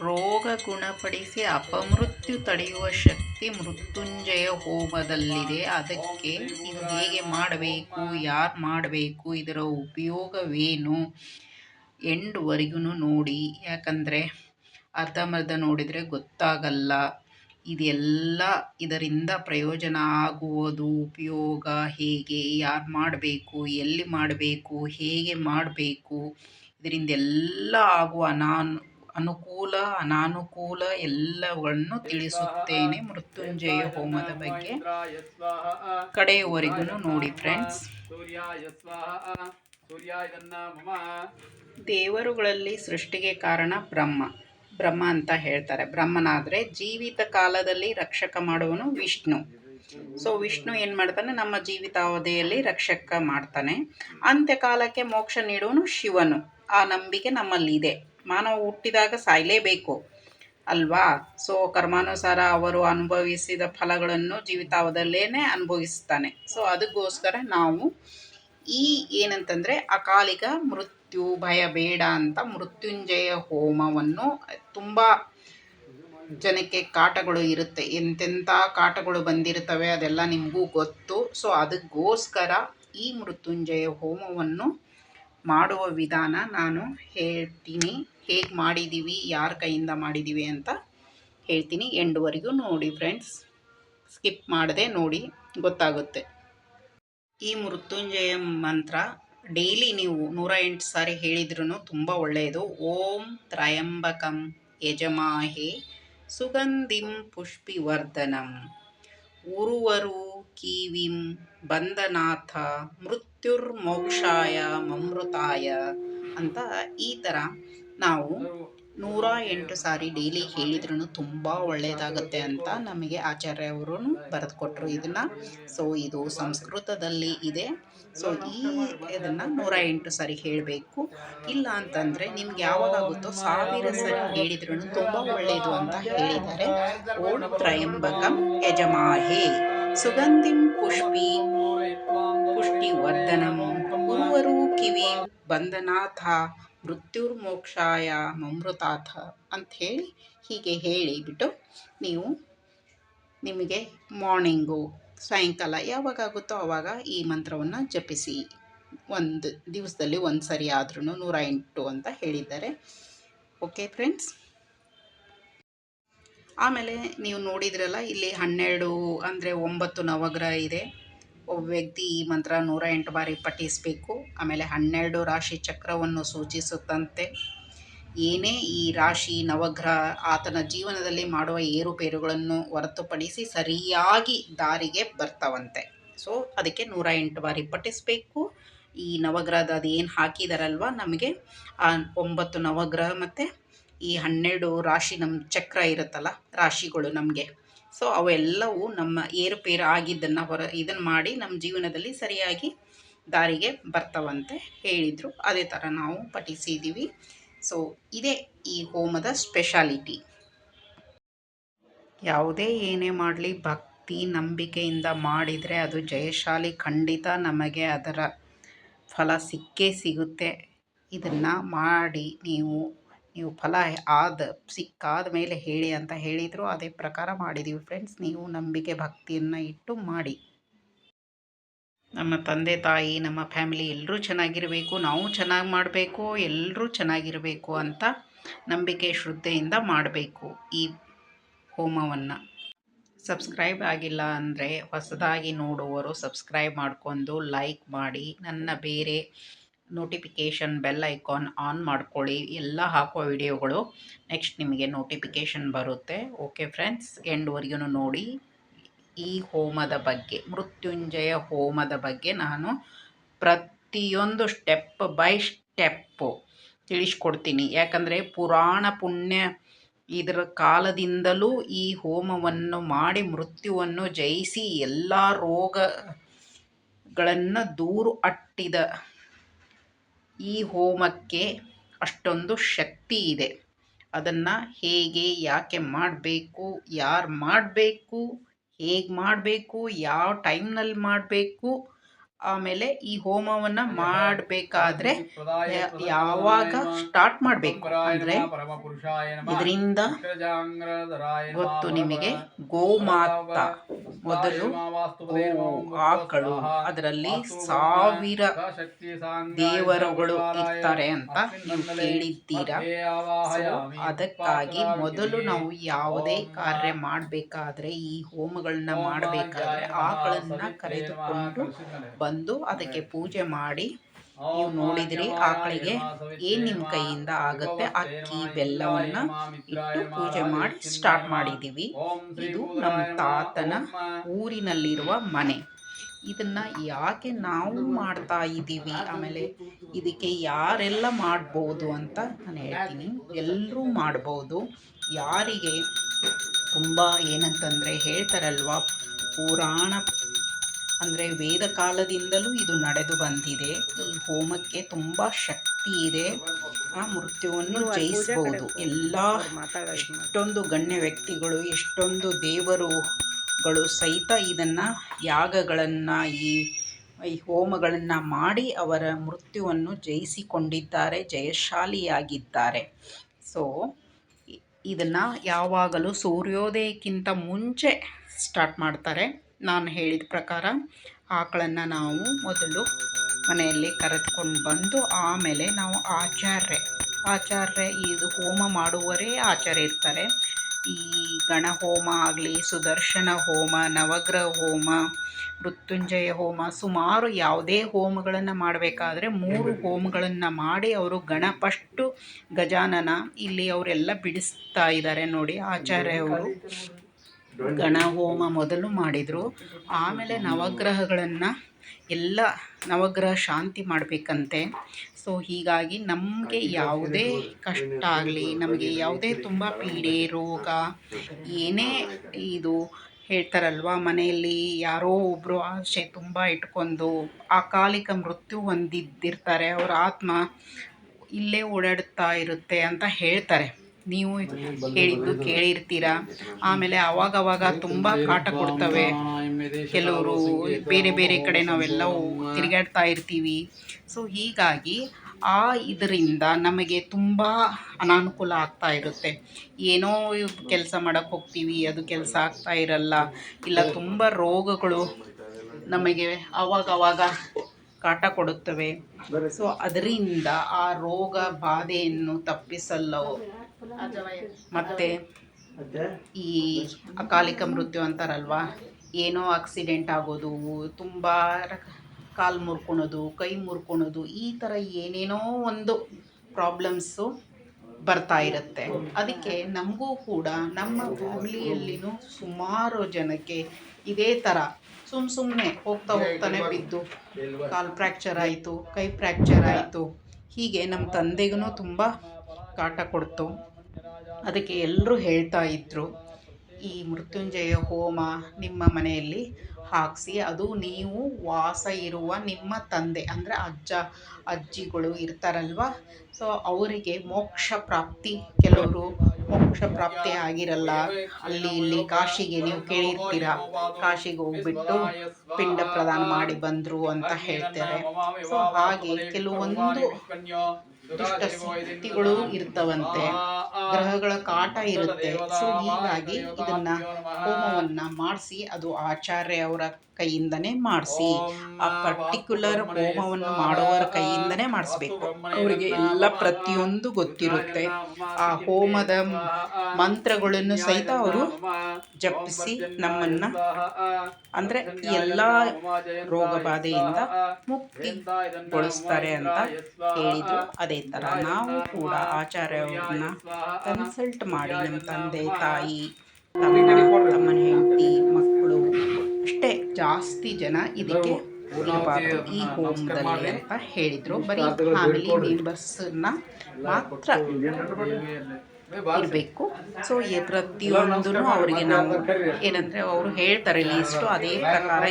ರೋಗ ಗುಣಪಡಿಸಿ ಅಪಮೃತ್ಯು ತಡೆಯುವ ಶಕ್ತಿ ಮೃತ್ಯುಂಜಯ ಹೋಮದಲ್ಲಿದೆ. ಅದಕ್ಕೆ ಇದು ಹೇಗೆ ಮಾಡಬೇಕು, ಯಾರು ಮಾಡಬೇಕು, ಇದರ ಉಪಯೋಗವೇನು ಎಂಡ್ವರೆಗೂ ನೋಡಿ. ಯಾಕಂದರೆ ಅರ್ಧಂಬರ್ಧ ನೋಡಿದರೆ ಗೊತ್ತಾಗಲ್ಲ. ಇದೆಲ್ಲ ಇದರಿಂದ ಪ್ರಯೋಜನ ಆಗುವುದು, ಉಪಯೋಗ ಹೇಗೆ, ಯಾರು ಮಾಡಬೇಕು, ಎಲ್ಲಿ ಮಾಡಬೇಕು, ಹೇಗೆ ಮಾಡಬೇಕು, ಇದರಿಂದ ಎಲ್ಲ ಆಗುವ ಅನಾನು ಅನುಕೂಲ, ಅನಾನುಕೂಲ ಎಲ್ಲವನ್ನು ತಿಳಿಸುತ್ತೇನೆ ಮೃತ್ಯುಂಜಯ ಹೋಮದ ಬಗ್ಗೆ. ಕಡೆಯವರೆಗೂ ನೋಡಿ ಫ್ರೆಂಡ್ಸ್ ದೇವರುಗಳಲ್ಲಿ ಸೃಷ್ಟಿಗೆ ಕಾರಣ ಬ್ರಹ್ಮ. ಬ್ರಹ್ಮ ಅಂತ ಹೇಳ್ತಾರೆ. ಬ್ರಹ್ಮನಾದರೆ ಜೀವಿತ ಕಾಲದಲ್ಲಿ ರಕ್ಷಕ ಮಾಡುವನು ವಿಷ್ಣು. ಸೊ ವಿಷ್ಣು ಏನು ಮಾಡ್ತಾನೆ? ನಮ್ಮ ಜೀವಿತಾವಧಿಯಲ್ಲಿ ರಕ್ಷಕ ಮಾಡ್ತಾನೆ. ಅಂತ್ಯಕಾಲಕ್ಕೆ ಮೋಕ್ಷ ನೀಡುವನು ಶಿವನು. ಆ ನಂಬಿಕೆ ನಮ್ಮಲ್ಲಿದೆ. ಮಾನವ ಹುಟ್ಟಿದಾಗ ಸಾಯಲೇಬೇಕು ಅಲ್ವಾ? ಸೊ ಕರ್ಮಾನುಸಾರ ಅವರು ಅನುಭವಿಸಿದ ಫಲಗಳನ್ನು ಜೀವಿತಾವದಲ್ಲೇನೆ ಅನುಭವಿಸ್ತಾನೆ. ಸೊ ಅದಕ್ಕೋಸ್ಕರ ನಾವು ಈ ಏನಂತಂದರೆ ಅಕಾಲಿಕ ಮೃತ್ಯು ಭಯ ಬೇಡ ಅಂತ ಮೃತ್ಯುಂಜಯ ಹೋಮವನ್ನು ತುಂಬ ಜನಕ್ಕೆ ಕಾಟಗಳು ಇರುತ್ತೆ. ಎಂತೆಂಥ ಕಾಟಗಳು ಬಂದಿರ್ತವೆ ಅದೆಲ್ಲ ನಿಮಗೂ ಗೊತ್ತು. ಸೊ ಅದಕ್ಕೋಸ್ಕರ ಈ ಮೃತ್ಯುಂಜಯ ಹೋಮವನ್ನು ಮಾಡುವ ವಿಧಾನ ನಾನು ಹೇಳ್ತೀನಿ. ಹೇಗೆ ಮಾಡಿದ್ದೀವಿ ಯಾರ ಕೈಯಿಂದ ಮಾಡಿದ್ದೀವಿ ಅಂತ ಹೇಳ್ತೀನಿ ಎಂಡ್ವರೆಗೂ ನೋಡಿ ಫ್ರೆಂಡ್ಸ್ ಸ್ಕಿಪ್ ಮಾಡದೆ ನೋಡಿ, ಗೊತ್ತಾಗುತ್ತೆ. ಈ ಮೃತ್ಯುಂಜಯ ಮಂತ್ರ ಡೈಲಿ ನೀವು ನೂರ ಎಂಟು ಸಾರಿ ಹೇಳಿದ್ರೂ ತುಂಬ ಒಳ್ಳೆಯದು. ಓಂ ತ್ರಯಂಬಕಂ ಯಜಮಾಹೆ ಸುಗಂಧಿಂ ಪುಷ್ಪಿವರ್ಧನಂ. ಉರುವರು ಕಿವಿಂ ಬಂಧನಾಥ ಮೃತ್ಯುರ್ಮೋಕ್ಷಾಯ ಮಮೃತಾಯ ಅಂತ ಈ ಥರ ನಾವು ನೂರ ಎಂಟು ಸಾರಿ ಡೈಲಿ ಹೇಳಿದ್ರೂ ತುಂಬ ಒಳ್ಳೆಯದಾಗುತ್ತೆ ಅಂತ ನಮಗೆ ಆಚಾರ್ಯ ಅವರು ಬರೆದು ಕೊಟ್ಟರು ಇದನ್ನು. ಸೊ ಇದು ಸಂಸ್ಕೃತದಲ್ಲಿ ಇದೆ. ಸೊ ಈ ಇದನ್ನು ನೂರ ಎಂಟು ಸಾರಿ ಹೇಳಬೇಕು. ಇಲ್ಲ ಅಂತಂದರೆ ನಿಮ್ಗೆ ಯಾವಾಗ ಆಗುತ್ತೋ ಸಾವಿರ ಸರಿ ಹೇಳಿದ್ರೂ ತುಂಬ ಒಳ್ಳೆಯದು ಅಂತ ಹೇಳಿದ್ದಾರೆ. ಓಡ್ ತ್ರಯಂಬಕಂ ಯಜಮಾಹೆ. ಸುಗಂಧಿಂ ಪುಷ್ಪಿ ಪುಷ್ಟಿವರ್ಧನಂ. ಉರುವರು ಕಿವಿ. ಬಂಧನಾಥ ಮೃತ್ಯುರ್ಮೋಕ್ಷಾಯ ಮಮೃತಾಥ ಅಂಥೇಳಿ ಹೀಗೆ ಹೇಳಿಬಿಟ್ಟು ನೀವು ನಿಮಗೆ ಮಾರ್ನಿಂಗು, ಸಾಯಂಕಾಲ ಯಾವಾಗ ಆಗುತ್ತೋ ಆವಾಗ ಈ ಮಂತ್ರವನ್ನು ಜಪಿಸಿ. ಒಂದು ದಿವಸದಲ್ಲಿ ಒಂದು ಸರಿ ಆದ್ರೂ ನೂರ ಎಂಟು ಅಂತ ಹೇಳಿದ್ದಾರೆ. Okay friends? ಆಮೇಲೆ ನೀವು ನೋಡಿದ್ರಲ್ಲ, ಇಲ್ಲಿ ಹನ್ನೆರಡು ಅಂದರೆ ಒಂಬತ್ತು ನವಗ್ರಹ ಇದೆ. ಒಬ್ಬ ವ್ಯಕ್ತಿ ಈ ಮಂತ್ರ ನೂರ ಎಂಟು ಬಾರಿ ಪಠಿಸಬೇಕು. ಆಮೇಲೆ ಹನ್ನೆರಡು ರಾಶಿ ಚಕ್ರವನ್ನು ಸೂಚಿಸುತ್ತಂತೆ. ಏನೇ ಈ ರಾಶಿ ನವಗ್ರಹ ಆತನ ಜೀವನದಲ್ಲಿ ಮಾಡುವ ಏರುಪೇರುಗಳನ್ನು ಹೊರತುಪಡಿಸಿ ಸರಿಯಾಗಿ ದಾರಿಗೆ ಬರ್ತಾವಂತೆ. ಸೊ ಅದಕ್ಕೆ ನೂರ ಎಂಟು ಬಾರಿ ಪಠಿಸಬೇಕು. ಈ ನವಗ್ರಹದ ಅದು ಏನು ಹಾಕಿದಾರಲ್ವ ನಮಗೆ? ಆ ಒಂಬತ್ತು ನವಗ್ರಹ ಮತ್ತು ಈ ಹನ್ನೆರಡು ರಾಶಿ ನಮ್ಮ ಚಕ್ರ ಇರುತ್ತಲ್ಲ, ರಾಶಿಗಳು ನಮಗೆ. ಸೊ ಅವೆಲ್ಲವೂ ನಮ್ಮ ಏರುಪೇರು ಆಗಿದ್ದನ್ನು ಹೊರ ಇದನ್ನು ಮಾಡಿ ನಮ್ಮ ಜೀವನದಲ್ಲಿ ಸರಿಯಾಗಿ ದಾರಿಗೆ ಬರ್ತವಂತೆ ಹೇಳಿದರು. ಅದೇ ಥರ ನಾವು ಪಠಿಸಿದ್ದೀವಿ ಸೊ ಇದೇ ಈ ಹೋಮದ ಸ್ಪೆಷಾಲಿಟಿ. ಯಾವುದೇ ಏನೇ ಮಾಡಲಿ, ಭಕ್ತಿ, ನಂಬಿಕೆಯಿಂದ ಮಾಡಿದರೆ ಅದು ಜಯಶಾಲಿ, ಖಂಡಿತ ನಮಗೆ ಅದರ ಫಲ ಸಿಕ್ಕೇ ಸಿಗುತ್ತೆ. ಇದನ್ನು ಮಾಡಿ ನೀವು ನೀವು ಫಲ ಆದ ಸಿಕ್ಕಾದ ಮೇಲೆ ಹೇಳಿ ಅಂತ ಹೇಳಿದರು. ಅದೇ ಪ್ರಕಾರ ಮಾಡಿದ್ದೀವಿ ಫ್ರೆಂಡ್ಸ್. ನೀವು ನಂಬಿಕೆ ಭಕ್ತಿಯನ್ನು ಇಟ್ಟು ಮಾಡಿ. ನಮ್ಮ ತಂದೆ, ತಾಯಿ, ನಮ್ಮ ಫ್ಯಾಮಿಲಿ ಎಲ್ಲರೂ ಚೆನ್ನಾಗಿರಬೇಕು. ನಾವು ಚೆನ್ನಾಗಿ ಮಾಡಬೇಕು. ಎಲ್ಲರೂ ಚೆನ್ನಾಗಿರಬೇಕು ಅಂತ ನಂಬಿಕೆ ಶ್ರದ್ಧೆಯಿಂದ ಮಾಡಬೇಕು ಈ ಹೋಮವನ್ನು. ಸಬ್ಸ್ಕ್ರೈಬ್ ಆಗಿಲ್ಲ ಅಂದರೆ ಹೊಸದಾಗಿ ನೋಡುವವರು ಸಬ್ಸ್ಕ್ರೈಬ್ ಮಾಡ್ಕೊಂಡು ಲೈಕ್ ಮಾಡಿ. ನನ್ನ ಬೇರೆ ನೋಟಿಫಿಕೇಷನ್ ಬೆಲ್ ಐಕಾನ್ ಆನ್ ಮಾಡ್ಕೊಳ್ಳಿ. ಎಲ್ಲ ಹಾಕುವ ವಿಡಿಯೋಗಳು ನೆಕ್ಸ್ಟ್ ನಿಮಗೆ ನೋಟಿಫಿಕೇಷನ್ ಬರುತ್ತೆ. ಓಕೆ ಫ್ರೆಂಡ್ಸ್ ಎಂಡ್ವರೆಗೂ ನೋಡಿ. ಈ ಹೋಮದ ಬಗ್ಗೆ, ಮೃತ್ಯುಂಜಯ ಹೋಮದ ಬಗ್ಗೆ ನಾನು ಪ್ರತಿಯೊಂದು ಸ್ಟೆಪ್ ಬೈ ಸ್ಟೆಪ್ಪು ತಿಳಿಸ್ಕೊಡ್ತೀನಿ. ಯಾಕಂದರೆ ಪುರಾಣ ಪುಣ್ಯ ಇದರ ಕಾಲದಿಂದಲೂ ಈ ಹೋಮವನ್ನು ಮಾಡಿ ಮೃತ್ಯುವನ್ನು ಜಯಿಸಿ ಎಲ್ಲ ರೋಗಗಳನ್ನು ದೂರು ಅಟ್ಟಿದ ಈ ಹೋಮಕ್ಕೆ ಅಷ್ಟೊಂದು ಶಕ್ತಿ ಇದೆ. ಅದನ್ನು ಹೇಗೆ, ಯಾಕೆ ಮಾಡಬೇಕು, ಯಾರು ಮಾಡಬೇಕು, ಹೇಗೆ ಮಾಡಬೇಕು, ಯಾವ ಟೈಮ್ನಲ್ಲಿ ಮಾಡಬೇಕು ಆಮೇಲೆ ಈ ಹೋಮವನ್ನ ಮಾಡಬೇಕಾದ್ರೆ ಯಾವಾಗ ಸ್ಟಾರ್ಟ್ ಮಾಡಬೇಕು ಅಂದ್ರೆ ಇದರಿಂದ ಗೊತ್ತು ನಿಮಗೆ ಗೋಮಾತ ಮೊದಲು ಆಕಳು ಅದರಲ್ಲಿ ಸಾವಿರ ದೇವರುಗಳು ಇರ್ತಾರೆ ಅಂತ ನೀವು ಕೇಳಿದ್ದೀರಾ? ಅದಕ್ಕಾಗಿ ಮೊದಲು ನಾವು ಯಾವುದೇ ಕಾರ್ಯ ಮಾಡಬೇಕಾದ್ರೆ ಈ ಹೋಮಗಳನ್ನ ಮಾಡಬೇಕಾದ್ರೆ ಆಕಳನ್ನ ಕರೆದುಕೊಂಡು ಬಂದು ಅದಕ್ಕೆ ಪೂಜೆ ಮಾಡಿ ನೀವು ನೋಡಿದ್ರಿ ಆಕಳಿಗೆ ಏನ್ ನಿಮ್ಮ ಕೈಯಿಂದ ಆಗುತ್ತೆ? ಅಕ್ಕಿ ಬೆಲ್ಲವನ್ನ ಇಟ್ಟು ಪೂಜೆ ಮಾಡಿ ಸ್ಟಾರ್ಟ್ ಮಾಡಿದೀವಿ. ಇದು ನಮ್ಮ ತಾತನ ಊರಿನಲ್ಲಿರುವ ಮನೆ. ಇದನ್ನ ಯಾಕೆ ನಾವು ಮಾಡ್ತಾ ಇದ್ದೀವಿ? ಆಮೇಲೆ ಇದಕ್ಕೆ ಯಾರೆಲ್ಲ ಮಾಡ್ಬೋದು ಅಂತ ನಾನು ಹೇಳ್ತೀನಿ. ಎಲ್ಲರೂ ಮಾಡ್ಬೋದು. ಯಾರಿಗೆ ತುಂಬ ಏನಂತಂದರೆ ಹೇಳ್ತಾರಲ್ವ? ಪುರಾಣ ಅಂದರೆ ವೇದ ಕಾಲದಿಂದಲೂ ಇದು ನಡೆದು ಬಂದಿದೆ. ಈ ಹೋಮಕ್ಕೆ ತುಂಬ ಶಕ್ತಿ ಇದೆ. ಆ ಮೃತ್ಯುವನ್ನು ಜಯಿಸಬಹುದು ಎಲ್ಲ ಎಷ್ಟೊಂದು ಗಣ್ಯ ವ್ಯಕ್ತಿಗಳು ಎಷ್ಟೊಂದು ದೇವರುಗಳು ಸಹಿತ ಇದನ್ನು ಯಾಗಗಳನ್ನು ಈ ಈ ಹೋಮಗಳನ್ನು ಮಾಡಿ ಅವರ ಮೃತ್ಯುವನ್ನು ಜಯಿಸಿಕೊಂಡಿದ್ದಾರೆ ಜಯಶಾಲಿಯಾಗಿದ್ದಾರೆ. ಸೊ ಇದನ್ನು ಯಾವಾಗಲೂ ಸೂರ್ಯೋದಯಕ್ಕಿಂತ ಮುಂಚೆ ಸ್ಟಾರ್ಟ್ ಮಾಡ್ತಾರೆ. ನಾನು ಹೇಳಿದ ಪ್ರಕಾರ ಆಕಳನ್ನು ನಾವು ಮೊದಲು ಮನೆಯಲ್ಲಿ ಕರೆದುಕೊಂಡು ಬಂದು ಆಮೇಲೆ ನಾವು ಆಚಾರ್ಯ. ಆಚಾರ್ಯ ಇದು ಹೋಮ ಮಾಡುವರೇ ಆಚಾರ್ಯ ಇರ್ತಾರೆ. ಈ ಗಣ ಹೋಮ ಆಗಲಿ, ಸುದರ್ಶನ ಹೋಮ, ನವಗ್ರಹ ಹೋಮ, ಮೃತ್ಯುಂಜಯ ಹೋಮ, ಸುಮಾರು ಯಾವುದೇ ಹೋಮಗಳನ್ನು ಮಾಡಬೇಕಾದ್ರೆ ಮೂರು ಹೋಮಗಳನ್ನು ಮಾಡಿ ಅವರು ಗಣಪಷ್ಟು ಗಜಾನನ ಇಲ್ಲಿ ಅವರೆಲ್ಲ ಬಿಡಿಸ್ತಾ ಇದ್ದಾರೆ ನೋಡಿ ಆಚಾರ್ಯ ಅವರು ಗಣ ಹೋಮ ಮೊದಲು ಮಾಡಿದರು. ಆಮೇಲೆ ನವಗ್ರಹಗಳನ್ನು ಎಲ್ಲ ನವಗ್ರಹ ಶಾಂತಿ ಮಾಡಬೇಕಂತೆ. ಸೊ ಹೀಗಾಗಿ ನಮಗೆ ಯಾವುದೇ ಕಷ್ಟ ಆಗಲಿ ನಮಗೆ ಯಾವುದೇ ತುಂಬ ಪೀಡೆ ರೋಗ ಏನೇ ಇದು ಹೇಳ್ತಾರಲ್ವ ಮನೆಯಲ್ಲಿ ಯಾರೋ ಒಬ್ಬರು ಆಸೆ ತುಂಬ ಇಟ್ಕೊಂಡು ಅಕಾಲಿಕ ಮೃತ್ಯು ಹೊಂದಿದ್ದಿರ್ತಾರೆ ಅವರ ಆತ್ಮ ಇಲ್ಲೇ ಓಡಾಡ್ತಾ ಇರುತ್ತೆ ಅಂತ ಹೇಳ್ತಾರೆ. ನೀವು ಹೇಳಿದ್ದು ಕೇಳಿರ್ತೀರ? ಆಮೇಲೆ ಅವಾಗವಾಗ ತುಂಬ ಕಾಟ ಕೊಡ್ತವೆ. ಕೆಲವರು ಬೇರೆ ಬೇರೆ ಕಡೆ ನಾವೆಲ್ಲವೂ ತಿರುಗಾಡ್ತಾ ಇರ್ತೀವಿ. ಸೊ ಹೀಗಾಗಿ ಆ ಇದರಿಂದ ನಮಗೆ ತುಂಬ ಅನಾನುಕೂಲ ಆಗ್ತಾ ಇರುತ್ತೆ. ಏನೋ ಕೆಲಸ ಮಾಡೋಕ್ಕೆ ಹೋಗ್ತೀವಿ ಅದು ಕೆಲಸ ಆಗ್ತಾ ಇರಲ್ಲ. ಇಲ್ಲ ತುಂಬ ರೋಗಗಳು ನಮಗೆ ಅವಾಗವಾಗ ಕಾಟ ಕೊಡುತ್ತವೆ. ಸೊ ಅದರಿಂದ ಆ ರೋಗ ಬಾಧೆಯನ್ನು ತಪ್ಪಿಸಲು ಮತ್ತು ಈ ಅಕಾಲಿಕ ಮೃತ್ಯು ಅಂತಾರಲ್ವ? ಏನೋ ಆಕ್ಸಿಡೆಂಟ್ ಆಗೋದು ತುಂಬ ಕಾಲು ಮುರ್ಕೊಳೋದು ಕೈ ಮುರ್ಕೊಳೋದು ಈ ಥರ ಏನೇನೋ ಒಂದು ಪ್ರಾಬ್ಲಮ್ಸು ಬರ್ತಾ ಇರುತ್ತೆ. ಅದಕ್ಕೆ ನಮಗೂ ಕೂಡ ನಮ್ಮ ಫ್ಯಾಮಿಲಿಯಲ್ಲಿನೂ ಸುಮಾರು ಜನಕ್ಕೆ ಇದೇ ಥರ ಸುಮ್ಮ ಸುಮ್ಮನೆ ಹೋಗ್ತಾ ಹೋಗ್ತಾನೆ ಬಿದ್ದು ಕಾಲು ಫ್ರ್ಯಾಕ್ಚರ್ ಆಯಿತು ಕೈ ಫ್ರ್ಯಾಕ್ಚರ್ ಆಯಿತು. ಹೀಗೆ ನಮ್ಮ ತಂದೆಗೂ ತುಂಬ ಕಾಟ ಕೊಡ್ತು. ಅದಕ್ಕೆ ಎಲ್ಲರೂ ಹೇಳ್ತಾ ಇದ್ದರು ಈ ಮೃತ್ಯುಂಜಯ ಹೋಮ ನಿಮ್ಮ ಮನೆಯಲ್ಲಿ ಹಾಕಿಸಿ, ಅದು ನೀವು ವಾಸ ಇರುವ ನಿಮ್ಮ ತಂದೆ, ಅಂದರೆ ಅಜ್ಜ, ಅಜ್ಜಿಗಳು ಇರ್ತಾರಲ್ವ? ಸೊ ಅವರಿಗೆ ಮೋಕ್ಷ ಪ್ರಾಪ್ತಿ, ಕೆಲವರು ಮೋಕ್ಷ ಪ್ರಾಪ್ತಿ ಆಗಿರಲ್ಲ. ಅಲ್ಲಿ ಇಲ್ಲಿ ಕಾಶಿಗೆ ನೀವು ಕೇಳಿರ್ತೀರ? ಕಾಶಿಗೆ ಹೋಗ್ಬಿಟ್ಟು ಪಿಂಡ ಪ್ರದಾನ ಮಾಡಿ ಬಂದರು ಅಂತ ಹೇಳ್ತಾರೆ. ಸೊ ಹಾಗೆ ಕೆಲವೊಂದು ದುಷ್ಟ ಇರ್ತವಂತೆ. ಗ್ರಹಗಳ ಕಾಟ ಇರುತ್ತೆ. ಸೊ ಹೀಗಾಗಿ ಇದನ್ನ ಹೋಮವನ್ನ ಮಾಡಿಸಿ ಅದು ಆಚಾರ್ಯ ಅವರ ಕೈಯಿಂದನೇ ಮಾಡಿಸಿ. ಆ ಪರ್ಟಿಕ್ಯುಲರ್ ಹೋಮವನ್ನು ಮಾಡುವವರ ಕೈಯಿಂದನೇ ಮಾಡಿಸ್ಬೇಕು. ಅವರಿಗೆ ಎಲ್ಲ ಪ್ರತಿಯೊಂದು ಗೊತ್ತಿರುತ್ತೆ. ಆ ಹೋಮದ ಮಂತ್ರಗಳನ್ನು ಸಹಿತ ಅವರು ಜಪಿಸಿ ನಮ್ಮನ್ನ ಅಂದ್ರೆ ಎಲ್ಲ ರೋಗ ಬಾಧೆಯಿಂದ ಮುಕ್ತಿಗೊಳಿಸ್ತಾರೆ ಅಂತ ಹೇಳಿದ್ರು. ಅದೇ ತರ ನಾವು ಕೂಡ ಆಚಾರ್ಯವ್ರನ್ನ ಕನ್ಸಲ್ಟ್ ಮಾಡಿ ನಮ್ಮ ತಂದೆ ತಾಯಿ ತಮ್ಮ ತಮ್ಮನ ಹೆಂಡತಿ ಮಕ್ಕಳು ಅಷ್ಟೇ ಜಾಸ್ತಿ ಜನ ಇದಕ್ಕೆ ಇರಬಾರ್ದು ಈ ಹೋಮ್ದಲ್ಲಿ ಅಂತ ಹೇಳಿದರು. ಬರೀ ಫ್ಯಾಮಿಲಿ ಮೆಂಬರ್ಸನ್ನ ಮಾತ್ರ ಇರಬೇಕು. ಸೊ ಈ ಪ್ರತಿಯೊಂದೂ ಅವರಿಗೆ ನಾವು ಏನಂದರೆ ಅವರು ಹೇಳ್ತಾರೆ ಲೀಸ್ಟು ಅದೇ ಪ್ರಕಾರ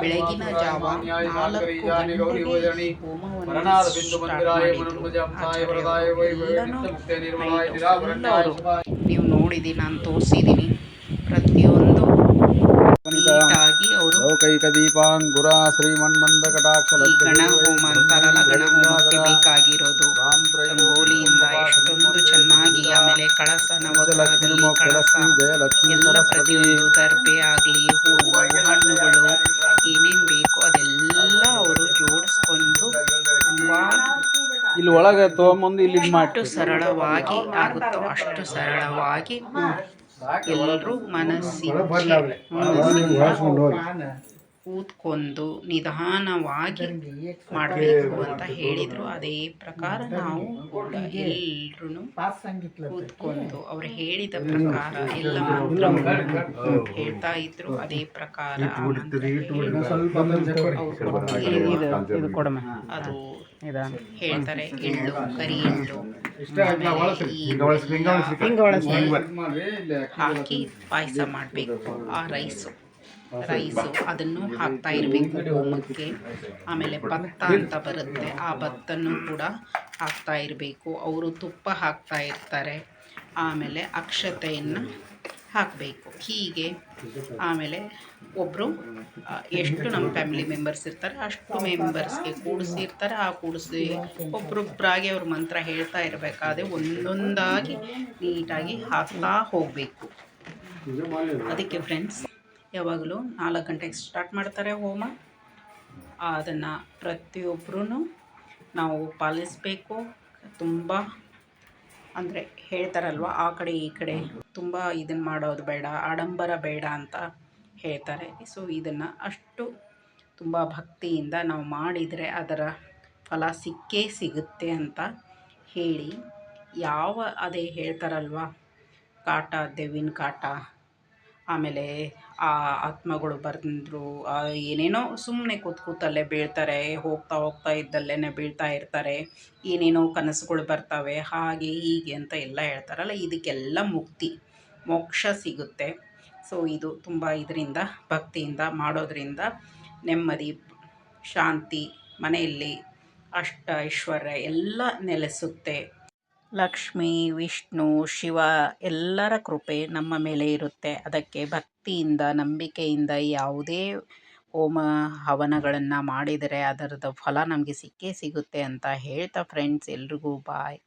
ಬೆಳಗಿನ ಜಾವ ನೀವು ನೋಡಿದಿ ನಾನು ತೋರಿಸಿದ್ದೀನಿ ಪ್ರತಿಯೊಂದು ಲೌಕೈಕ ದೀಪಾಂಗುರ ಶ್ರೀಮನ್ಮಂದ ಕಟಾಕ್ಷ ಗಣ ಹೋಮ ಅಂತಾರಲ್ಲ ಗಣ ಹೋಮಕ್ಕೆ ಬೇಕಾಗಿರೋದು ರಂಗೋಲಿಯಿಂದ ಎಷ್ಟೊಂದು ಆಮೇಲೆ ಕಳಸ ನವಗ್ರಹದಲ್ಲಿ ಕಳಸ ಎಲ್ಲ ಪ್ರತಿಯೊಂದು ದರ್ಬೆ ಆಗಲಿ ಹೂವು ಹಣ್ಣುಗಳು ಏನೇನು ಬೇಕೋ ಅದೆಲ್ಲ ಅವರು ಜೋಡಿಸ್ಕೊಂಡು ತುಂಬ ಇಲ್ಲಿ ಒಳಗೆ ತಗೊಂಬಂದು ಇಲ್ಲಿ ಅಷ್ಟು ಸರಳವಾಗಿ ಆಗುತ್ತೋ ಅಷ್ಟು ಸರಳವಾಗಿ ಎಲ್ಲರೂ ಮನಸ್ಸಿಗೆ ಕೂತ್ಕೊಂಡು ನಿಧಾನವಾಗಿ ಮಾಡಬೇಕು ಅಂತ ಹೇಳಿದರು ಅದೇ ಪ್ರಕಾರ ನಾವು ಕೂಡ ಎಲ್ಲರೂ ಕೂತ್ಕೊಂಡು ಅವ್ರು ಹೇಳಿದ ಪ್ರಕಾರ ಎಲ್ಲ ಮಾತ್ರ ಹೇಳ್ತಾ ಇದ್ರು ಅದೇ ಪ್ರಕಾರ. ಅದು ಹೇಳ್ತಾರೆ ಎಳ್ಳು ಕರಿ ಎಳ್ಳು ಹಾಕಿ ಪಾಯಸ ಮಾಡಬೇಕು ಆ ರೈಸು ರೈಸು ಅದನ್ನು ಹಾಕ್ತಾ ಇರಬೇಕು ಹೋಮಕ್ಕೆ ಆಮೇಲೆ ಭತ್ತ ಅಂತ ಬರುತ್ತೆ. ಆ ಭತ್ತನೂ ಕೂಡ ಹಾಕ್ತಾ ಇರಬೇಕು. ಅವರು ತುಪ್ಪ ಹಾಕ್ತಾ ಇರ್ತಾರೆ. ಆಮೇಲೆ ಅಕ್ಷತೆಯನ್ನು ಹಾಕಬೇಕು. ಹೀಗೆ ಆಮೇಲೆ ಒಬ್ಬರು ಎಷ್ಟು ನಮ್ಮ ಫ್ಯಾಮಿಲಿ ಮೆಂಬರ್ಸ್ ಇರ್ತಾರೆ, ಅಷ್ಟು ಮೆಂಬರ್ಸ್ಗೆ ಕೂಡಿಸಿರ್ತಾರೆ. ಆ ಕೂಡಿಸಿ ಒಬ್ರೊಬ್ಬರಾಗಿ ಅವ್ರ ಮಂತ್ರ ಹೇಳ್ತಾ ಇರಬೇಕಾದ್ರೆ ಒಂದೊಂದಾಗಿ ನೀಟಾಗಿ ಹಾಕ್ತಾ ಹೋಗಬೇಕು. ಅದಕ್ಕೆ ಫ್ರೆಂಡ್ಸ್ ಯಾವಾಗಲೂ ನಾಲ್ಕು ಗಂಟೆಗೆ ಸ್ಟಾರ್ಟ್ ಮಾಡ್ತಾರೆ ಹೋಮ. ಅದನ್ನು ಪ್ರತಿಯೊಬ್ಬರೂ ನಾವು ಪಾಲಿಸಬೇಕು. ತುಂಬ ಅಂದರೆ ಹೇಳ್ತಾರಲ್ವ, ಆ ಕಡೆ ಈ ಕಡೆ. ತುಂಬ ಇದನ್ನು ಮಾಡೋದು ಬೇಡ, ಆಡಂಬರ ಬೇಡ ಅಂತ ಹೇಳ್ತಾರೆ. ಸೊ ಇದನ್ನು ಅಷ್ಟು ತುಂಬ ಭಕ್ತಿಯಿಂದ ನಾವು ಮಾಡಿದರೆ ಅದರ ಫಲ ಸಿಕ್ಕೇ ಸಿಗುತ್ತೆ ಅಂತ ಹೇಳಿ ಯಾವ ಅದೇ ಹೇಳ್ತಾರಲ್ವ, ಕಾಟ, ದೆವ್ವಿನ ಕಾಟ. ಆಮೇಲೆ ಆ ಆತ್ಮಗಳು ಬಂದರು ಏನೇನೋ ಸುಮ್ಮನೆ ಕೂತ್ ಕೂತಲ್ಲೇ ಬೀಳ್ತಾರೆ, ಹೋಗ್ತಾ ಹೋಗ್ತಾ ಇದ್ದಲ್ಲೇ ಬೀಳ್ತಾ ಇರ್ತಾರೆ, ಏನೇನೋ ಕನಸುಗಳು ಬರ್ತವೆ, ಹಾಗೆ ಹೀಗೆ ಅಂತ ಎಲ್ಲ ಹೇಳ್ತಾರಲ್ಲ, ಇದಕ್ಕೆಲ್ಲ ಮುಕ್ತಿ, ಮೋಕ್ಷ ಸಿಗುತ್ತೆ. ಸೊ, ಇದು ತುಂಬ ಇದರಿಂದ, ಭಕ್ತಿಯಿಂದ ಮಾಡೋದ್ರಿಂದ ನೆಮ್ಮದಿ, ಶಾಂತಿ, ಮನೆಯಲ್ಲಿ ಅಷ್ಟ ಐಶ್ವರ್ಯ ಎಲ್ಲ ನೆಲೆಸುತ್ತೆ. ಲಕ್ಷ್ಮಿ, ವಿಷ್ಣು, ಶಿವ ಎಲ್ಲರ ಕೃಪೆ ನಮ್ಮ ಮೇಲೆ ಇರುತ್ತೆ. ಅದಕ್ಕೆ ಭಕ್ತಿಯಿಂದ, ನಂಬಿಕೆಯಿಂದ ಯಾವುದೇ ಹೋಮ ಹವನಗಳನ್ನು ಮಾಡಿದರೆ ಅದರದ್ದು ಫಲ ನಮಗೆ ಸಿಕ್ಕೇ ಸಿಗುತ್ತೆ ಅಂತ ಹೇಳ್ತಾ ಫ್ರೆಂಡ್ಸ್ ಎಲ್ರಿಗೂ ಬಾಯ್